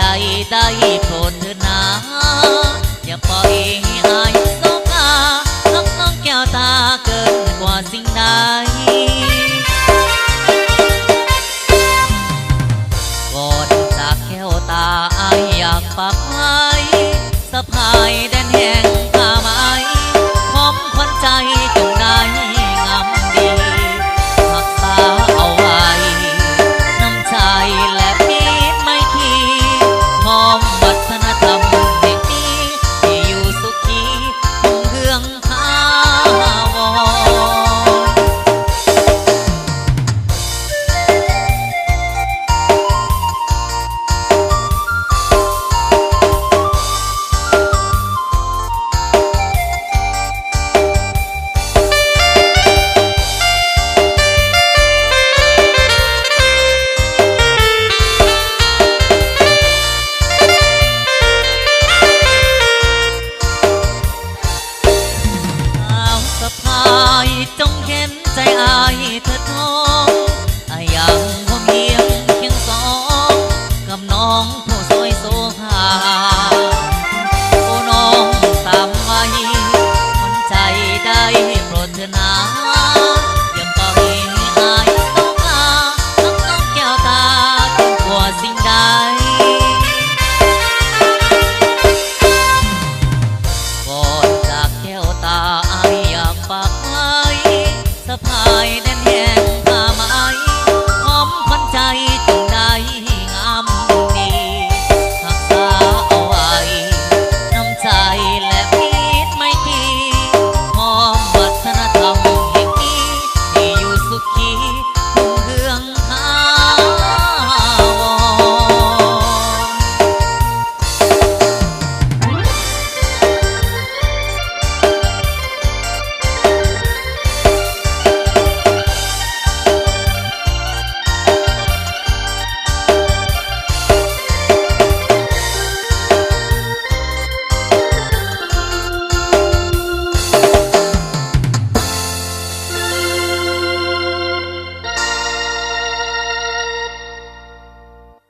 ใจได้โปรดนะอย่าปล่อยให้อายสงอาสับน้องแก้วตาเกินกว่าสิ่งใดก่อนจากแก้วตาอายอยากฝากไว้สะพายแดนแห่งข้าไม้พร้อมควันใจำน้องผู้สวยโสภาผู้น้องสามวัยมันใจได้โปรดเถนาอย่าปล่ออายต้องตาต้องต้องแกวตาถึงกลัวสิ่งใดก่อนจากแก้วตาออยากฝากไว้สะาย